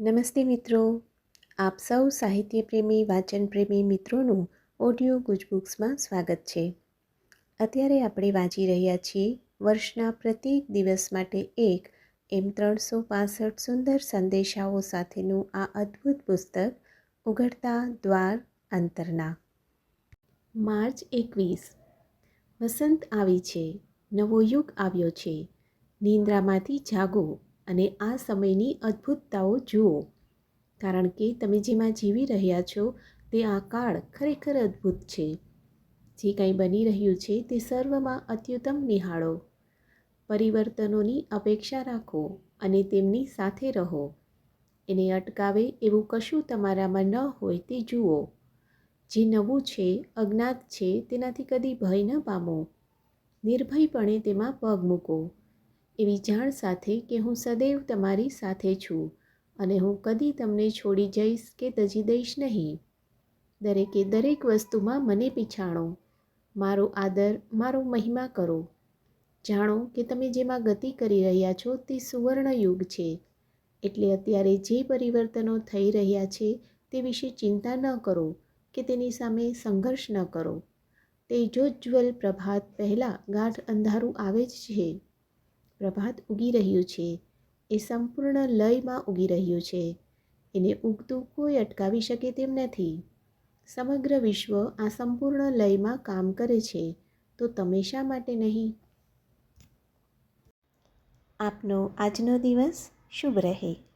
નમસ્તે મિત્રો. આપ સૌ સાહિત્ય પ્રેમી વાચન પ્રેમી મિત્રોનું ઓડિયો ગુજબુક્સમાં સ્વાગત છે. અત્યારે આપણે વાંચી રહ્યા છીએ વર્ષના પ્રત્યેક દિવસ માટે એક એમ ત્રણસો પાસઠ સુંદર સંદેશાઓ સાથેનું આ અદ્ભુત પુસ્તક, ઉઘડતા દ્વાર અંતરના. માર્ચ એકવીસ. વસંત આવી છે. નવો યુગ આવ્યો છે. નિંદ્રામાંથી જાગો. અને આ સમયની અદ્ભુતતાઓ જુઓ. કારણ કે તમે જેમાં જીવી રહ્યા છો, તે આ કાળ ખરેખર અદ્ભુત છે. જે કંઈ બની રહ્યું છે, તે સર્વમાં અત્યુત્તમ નિહાળો. પરિવર્તનોની અપેક્ષા રાખો અને તેમની સાથે રહો. એને અટકાવે એવું કશું તમારામાં ન હોય તે જુઓ. જે નવું છે, અજ્ઞાત છે, તેનાથી કદી ભય ન પામો. નિર્ભયપણે તેમાં પગ મૂકો. એવી જાણ સાથે કે હું સદૈવ તમારી સાથે છું અને હું કદી તમને છોડી જઈશ કે તજી દઈશ નહીં. દરેકે દરેક વસ્તુમાં મને પીછાણો. મારો આદર, મારો મહિમા કરો. જાણો કે તમે જેમાં ગતિ કરી રહ્યા છો તે સુવર્ણ યુગ છે. એટલે અત્યારે જે પરિવર્તનો થઈ રહ્યા છે તે વિશે ચિંતા ન કરો કે તેની સામે સંઘર્ષ ન કરો. તે તેજોજ્વલ પ્રભાત પહેલાં ગાઢ અંધારું આવે જ છે. પ્રભાત ઉગી રહ્યું છે. એ સંપૂર્ણ લયમાં ઉગી રહ્યું છે. એને ઉગતું કોઈ અટકાવી શકે તેમ નથી. સમગ્ર વિશ્વ આ સંપૂર્ણ લયમાં કામ કરે છે. તો તમે શા માટે નહીં? આપનો આજનો દિવસ શુભ રહે.